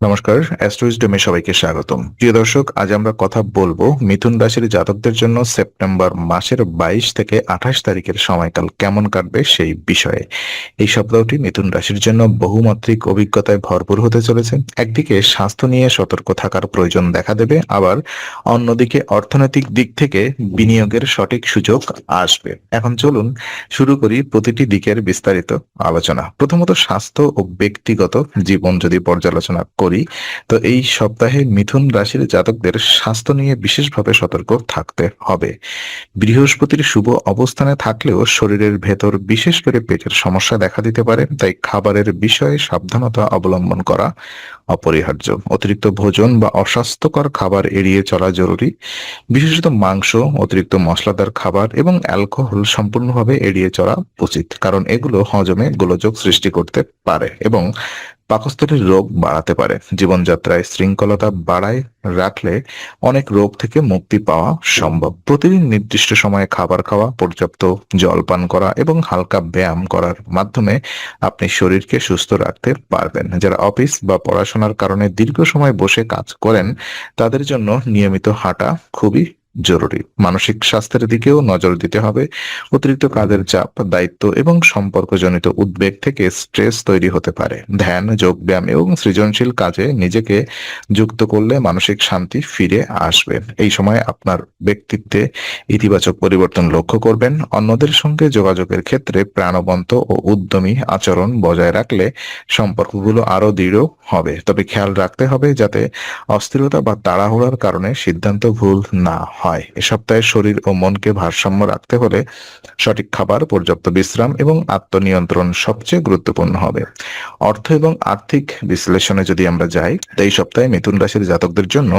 নমস্কার অ্যাস্ট্রোইজডমে সবাইকে স্বাগতম। প্রিয় দর্শক, আজ আমরা কথা বলব মিথুন রাশির জাতকদের জন্য সেপ্টেম্বর মাসের বাইশ থেকে আঠাশ তারিখের সময়কাল কেমন কাটবে সেই বিষয়ে। এই সপ্তাহটি মিথুন রাশির জন্য বহুমাত্রিক অভিজ্ঞতায় ভরপুর হতে চলেছে। একদিকে স্বাস্থ্য নিয়ে সতর্ক থাকার প্রয়োজন দেখা দেবে, আবার অন্যদিকে অর্থনৈতিক দিক থেকে বিনিয়োগের সঠিক সুযোগ আসবে। এখন চলুন শুরু করি প্রতিটি দিকের বিস্তারিত আলোচনা। প্রথমত স্বাস্থ্য ও ব্যক্তিগত জীবন যদি পর্যালোচনা করি তো এই সপ্তাহে মিথুন রাশির জাতকদের স্বাস্থ্য নিয়ে বিশেষভাবে সতর্ক থাকতে হবে। বৃহস্পতির শুভ অবস্থানে থাকলেও শরীরের ভেতর বিশেষ করে পেটের সমস্যা দেখা দিতে পারে, তাই খাবারের বিষয়ে সাবধানতা অবলম্বন করা অপরিহার্য। অতিরিক্ত ভোজন বা অস্বাস্থ্যকর খাবার এড়িয়ে চলা জরুরি। বিশেষত মাংস, অতিরিক্ত মশলাদার খাবার এবং অ্যালকোহল সম্পূর্ণভাবে এড়িয়ে চলা উচিত, কারণ এগুলো হজমে গোলযোগ সৃষ্টি করতে পারে এবং পাকস্থলীর রোগ বাড়াতে পারে। জীবনযাত্রায় শৃঙ্খলতা বাড়ায় রাখলে অনেক রোগ থেকে মুক্তি পাওয়া সম্ভব। প্রতিদিন নির্দিষ্ট সময়ে খাবার খাওয়া, পর্যাপ্ত জল পান করা এবং হালকা ব্যায়াম করার মাধ্যমে আপনি শরীরকে সুস্থ রাখতে পারবেন। যারা অফিস বা পড়াশোনার কারণে দীর্ঘ সময় বসে কাজ করেন, তাদের জন্য নিয়মিত হাঁটা খুবই জরুরি। মানসিক স্বাস্থ্যের দিকেও নজর দিতে হবে। অতিরিক্ত কাজের চাপ, দায়িত্ব এবং সম্পর্কজনিত উদ্বেগ থেকে স্ট্রেস তৈরি হতে পারে। ধ্যান, যোগব্যায়াম এবং সৃজনশীল কাজে নিজেকে যুক্ত করলে মানসিক শান্তি ফিরে আসবে। এই সময় আপনার ব্যক্তিত্বে ইতিবাচক পরিবর্তন লক্ষ্য করবেন। অন্যদের সঙ্গে যোগাযোগের ক্ষেত্রে প্রাণবন্ত ও উদ্যমী আচরণ বজায় রাখলে সম্পর্কগুলো আরও দৃঢ় হবে। তবে খেয়াল রাখতে হবে যাতে অস্থিরতা বা তাড়াহুড়ার কারণে সিদ্ধান্ত ভুল না হয়। এ সপ্তাহে শরীর ও মনকে ভারসাম্য রাখতে হলে সঠিক খাবার, পর্যাপ্ত বিশ্রাম এবং আত্মনিয়ন্ত্রণ সবচেয়ে গুরুত্বপূর্ণ হবে। অর্থ এবং আর্থিক বিশ্লেষণে যদি আমরা যাই এই সপ্তাহে মিথুন রাশির জাতকদের জন্য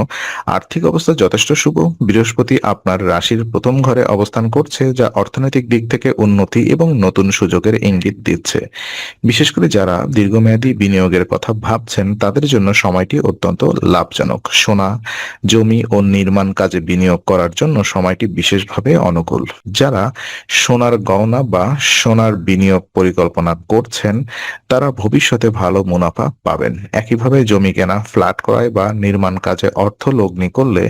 আর্থিক অবস্থা যথেষ্ট শুভ। বৃহস্পতি আপনার রাশির প্রথম ঘরে অবস্থান করছে, যা অর্থনৈতিক দিক থেকে উন্নতি এবং নতুন সুযোগের ইঙ্গিত দিচ্ছে। বিশেষ করে যারা দীর্ঘমেয়াদী বিনিয়োগের কথা ভাবছেন, তাদের জন্য সময়টি অত্যন্ত লাভজনক। সোনা, জমি ও নির্মাণ কাজে বিনিয়োগ করার জন্য সময়টি বিশেষভাবে অনুকূল। যারা সোনার গহনা বা সোনার বিনিয়োগ পরিকল্পনা করছেন, তারা ভবিষ্যতে ভালো মুনাফা পাবেন। একইভাবে জমি কেনা, ফ্ল্যাট ক্রয় বা নির্মাণ কাজে অর্থ লগ্নি করলে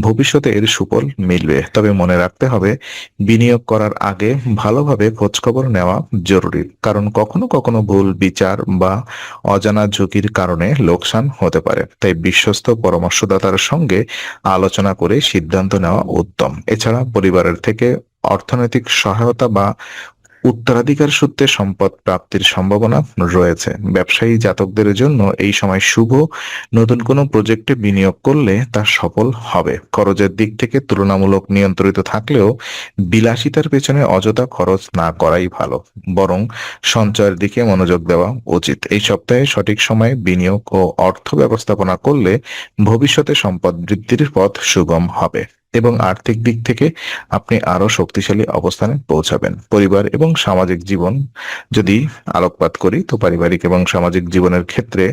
ভবিষ্যতে এর সুফল মিলবে। তবে মনে রাখতে হবে, বিনিয়োগ করার আগে ভালোভাবে খোঁজখবর নেওয়া জরুরি। কারণ কখনো কখনো ভুল বিচার বা অজানা ঝুঁকির কারণে লোকসান হতে পারে। তাই বিশ্বস্ত পরামর্শদাতার সঙ্গে আলোচনা করে সিদ্ধান্ত নেওয়া উত্তম। এছাড়া পরিবারের থেকে অর্থনৈতিক সহায়তা বা উত্তরাধিকার সূত্রে সম্পদ প্রাপ্তির সম্ভাবনা রয়েছে। ব্যবসায়ী জাতকদের জন্য এই সময় শুভ নতুন কোনো প্রজেক্টে বিনিয়োগ করলে তা সফল হবে। খরচের দিক থেকে তুলনামূলক নিয়ন্ত্রিত থাকলেও বিলাসিতার পেছনে অযথা খরচ না করাই ভালো, বরং সঞ্চয়ের দিকে মনোযোগ দেওয়া উচিত। এই সপ্তাহে সঠিক সময়ে বিনিয়োগ ও অর্থ ব্যবস্থাপনা করলে ভবিষ্যতে সম্পদ বৃদ্ধির পথ সুগম হবে। এবং আর্থিক দিক থেকে আপনি আরও শক্তিশালী অবস্থানে পৌঁছাবেন। পরিবার এবং সামাজিক জীবন যদি আলোকপাত করি, তো পারিবারিক এবং সামাজিক জীবনের ক্ষেত্রে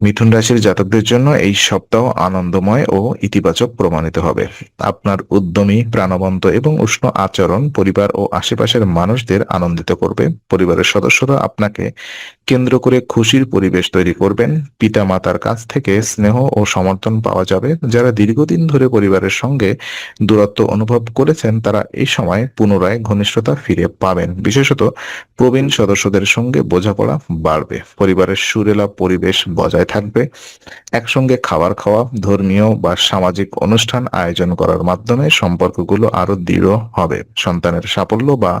মিথুন রাশির জাতকদের জন্য এই সপ্তাহ আনন্দময় ও ইতিবাচক প্রমাণিত হবে। আপনার উদ্যমী, প্রাণবন্ত এবং উষ্ণ আচরণ পরিবার ও আশেপাশের মানুষদের আনন্দিত করবে। পরিবারের সদস্যরা আপনাকে কেন্দ্র করে খুশির পরিবেশ তৈরি করবেন। পিতা মাতার কাছ থেকে স্নেহ ও সমর্থন পাওয়া যাবে। যারা দীর্ঘদিন ধরে পরিবারের সঙ্গে দূরত্ব অনুভব করেছেন, তারা এই সময় পুনরায় ঘনিষ্ঠতা ফিরে পাবেন। বিশেষত প্রবীণ সদস্যদের সঙ্গে বোঝাপড়া বাড়বে। পরিবারের সুরেলা পরিবেশ বজায় থাকবে। একসঙ্গে খাবার খাওয়া, ধর্মীয় বা সামাজিক অনুষ্ঠান আয়োজন করার মাধ্যমে সম্পর্কগুলো আরও দৃঢ় হবে। সন্তানের সাফল্য বা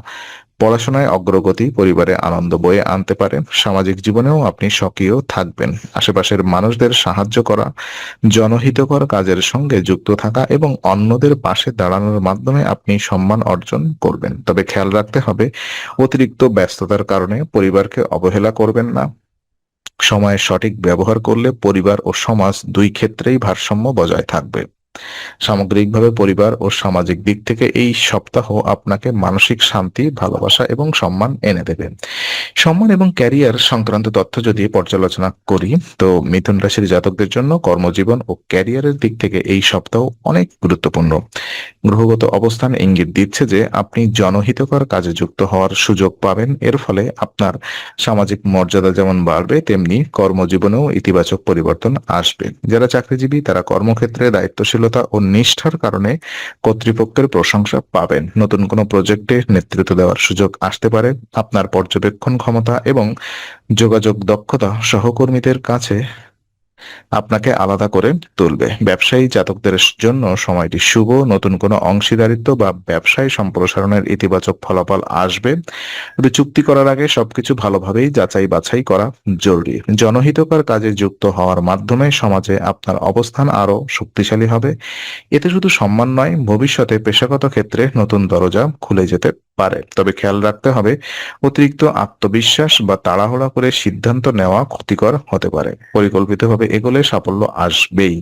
পড়াশোনায় অগ্রগতি পরিবারে আনন্দ বয়ে আনতে পারে। সামাজিক জীবনেও আপনি সক্রিয় থাকবেন। আশেপাশের মানুষদের সাহায্য করা, জনহিতকর কাজের সঙ্গে যুক্ত থাকা এবং অন্যদের পাশে দাঁড়ানোর মাধ্যমে আপনি সম্মান অর্জন করবেন। তবে খেয়াল রাখতে হবে, অতিরিক্ত ব্যস্ততার কারণে পরিবারকে অবহেলা করবেন না। সময়ের সঠিক ব্যবহার করলে পরিবার ও সমাজ দুই ক্ষেত্রেই ভারসাম্য বজায় থাকবে। সামগ্রিকভাবে পরিবার ও সামাজিক দিক থেকে এই সপ্তাহ আপনাকে মানসিক শান্তি, ভালোবাসা এবং সম্মান এনে দেবে। সম্মান এবং ক্যারিয়ার সংক্রান্ত তথ্য যদি পর্যালোচনা করি, তো মিথুন রাশির জাতকদের জন্য কর্মজীবন ও ক্যারিয়ারের দিক থেকে এই সপ্তাহ অনেক গুরুত্বপূর্ণ। গ্রহগত অবস্থান ইঙ্গিত দিচ্ছে যে আপনি জনহিতকর কাজে যুক্ত হওয়ার সুযোগ পাবেন। এর ফলে আপনার সামাজিক মর্যাদা যেমন বাড়বে, তেমনি কর্মজীবনেও ইতিবাচক পরিবর্তন আসবে। যারা চাকরিজীবী, তারা কর্মক্ষেত্রে দায়িত্বশীলতা ও নিষ্ঠার কারণে কর্তৃপক্ষের প্রশংসা পাবেন। নতুন কোনো প্রজেক্টে নেতৃত্ব দেওয়ার সুযোগ আসতে পারে। আপনার পর্যবেক্ষণ ক্ষমতা এবং যোগাযোগ দক্ষতা সহকর্মীদের কাছে আপনাকে আলাদা করে তুলবে। ব্যবসায়ী জাতকদের জন্য সময়টি শুভ, নতুন কোনো অংশীদারিত্ব বা ব্যবসায় সম্প্রসারণের ইতিবাচক ফলাফল আসবে। চুক্তি করার আগে সবকিছু ভালোভাবেই যাচাই বাছাই করা জরুরি। জনহিতকর কাজে যুক্ত হওয়ার মাধ্যমে সমাজে আপনার অবস্থান আরও শক্তিশালী হবে। এতে শুধু সম্মান নয়, ভবিষ্যতে পেশাগত ক্ষেত্রে নতুন দরজা খুলে যেতে পারে। তবে খেয়াল রাখতে হবে, অতিরিক্ত আত্মবিশ্বাস বা তাড়াহুড়া করে সিদ্ধান্ত নেওয়া ক্ষতিকর হতে পারে। পরিকল্পিতভাবে এগোলে সাফল্য আসবেই।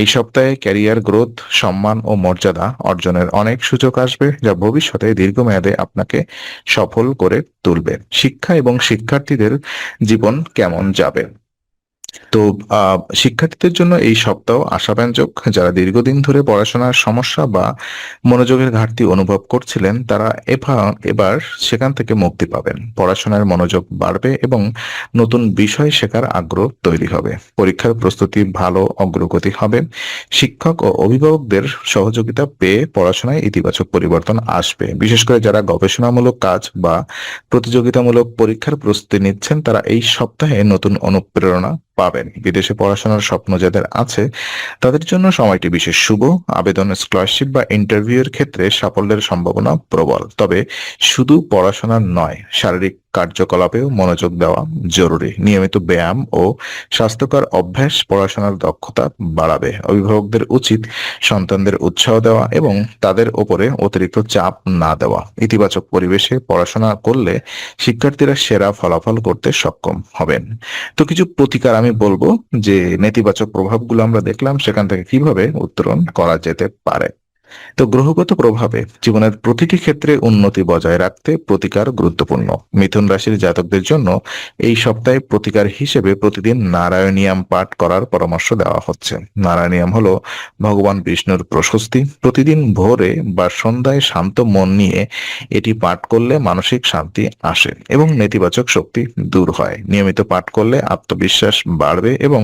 এই সপ্তাহে ক্যারিয়ার গ্রোথ, সম্মান ও মর্যাদা অর্জনের অনেক সুযোগ আসবে যা ভবিষ্যতে দীর্ঘমেয়াদে আপনাকে সফল করে তুলবে। শিক্ষা এবং শিক্ষার্থীদের জীবন কেমন যাবে? তো শিক্ষার্থীদের জন্য এই সপ্তাহ আশাব্যঞ্জক। যারা দীর্ঘদিন ধরে পড়াশোনার সমস্যা বা মনোযোগের ঘাটতি অনুভব করছিলেন, তারা এবার সেখান থেকে মুক্তি পাবেন। পড়াশোনার মনোযোগ বাড়বে এবং নতুন বিষয় শেখার আগ্রহ তৈরি হবে। পরীক্ষার প্রস্তুতি ভালো অগ্রগতি হবে। শিক্ষক ও অভিভাবকদের সহযোগিতা পেয়ে পড়াশোনায় ইতিবাচক পরিবর্তন আসবে। বিশেষ করে যারা গবেষণামূলক কাজ বা প্রতিযোগিতামূলক পরীক্ষার প্রস্তুতি নিচ্ছেন, তারা এই সপ্তাহে নতুন অনুপ্রেরণা পাবেন। বিদেশে পড়াশোনার স্বপ্ন যাদের আছে, তাদের জন্য সময়টি বিশেষ শুভ। আবেদন স্কলারশিপ বা ইন্টারভিউ এর ক্ষেত্রে সাফল্যের সম্ভাবনা প্রবল। তবে শুধু পড়াশোনা নয়, শারীরিক কার্যকলাপেও মনোযোগ দেওয়া জরুরি। নিয়মিত ব্যায়াম ও স্বাস্থ্যকর অভ্যাস, পড়াশোনার দক্ষতা বাড়াবে। অভিভাবকদের উচিত সন্তানদের উৎসাহ দেওয়া এবং তাদের ওপরে অতিরিক্ত চাপ না দেওয়া। ইতিবাচক পরিবেশে পড়াশোনা করলে শিক্ষার্থীরা সেরা ফলাফল করতে সক্ষম হবেন। তো কিছু প্রতিকার আমি বলব যে, নেতিবাচক প্রভাবগুলো আমরা দেখলাম সেখান থেকে কীভাবে উত্তরণ করা যেতে পারে। তো গ্রহগত প্রভাবে জীবনের প্রতিটি ক্ষেত্রে উন্নতি বজায় রাখতে প্রতিকার গুরুত্বপূর্ণ। মিথুন রাশির জাতকদের জন্য এই সপ্তাহে প্রতিকার হিসেবে প্রতিদিন নারায়ণিয়াম পাঠ করার পরামর্শ দেওয়া হচ্ছে। নারায়ণিয়াম হলো ভগবান বিষ্ণুর প্রশস্তি। প্রতিদিন ভোরে বা সন্ধ্যায় শান্ত মন নিয়ে এটি পাঠ করলে মানসিক শান্তি আসে এবং নেতিবাচক শক্তি দূর হয়। নিয়মিত পাঠ করলে আত্মবিশ্বাস বাড়বে এবং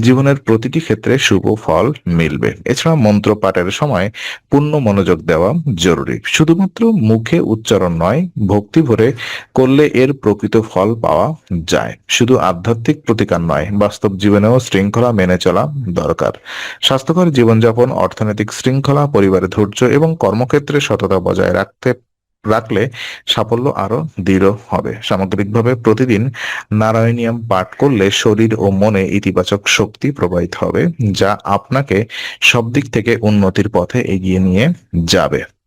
জীবনের প্রতিটি ক্ষেত্রে শুভ ফল মিলবে। এছাড়া মন্ত্র পাঠের সময় পূর্ণ মনোযোগ দেওয়া জরুরি। শুধুমাত্র মুখে উচ্চারণ নয়, ভক্তি ভরে করলে এর প্রকৃত ফল পাওয়া যায়। শুধু আধ্যাত্মিক প্রতিকার নয়, বাস্তব জীবনেও শৃঙ্খলা মেনে চলা দরকার। স্বাস্থ্যকর জীবনযাপন, অর্থনৈতিক শৃঙ্খলা পরিবারের ধৈর্য এবং কর্মক্ষেত্রে সততা বজায় রাখতে রাখলে সাফল্য আরও দৃঢ় হবে। সামগ্রিকভাবে প্রতিদিন নারায়ণিয়াম পাঠ করলে শরীর ও মনে ইতিবাচক শক্তি প্রবাহিত হবে, যা আপনাকে সব দিক থেকে উন্নতির পথে এগিয়ে নিয়ে যাবে।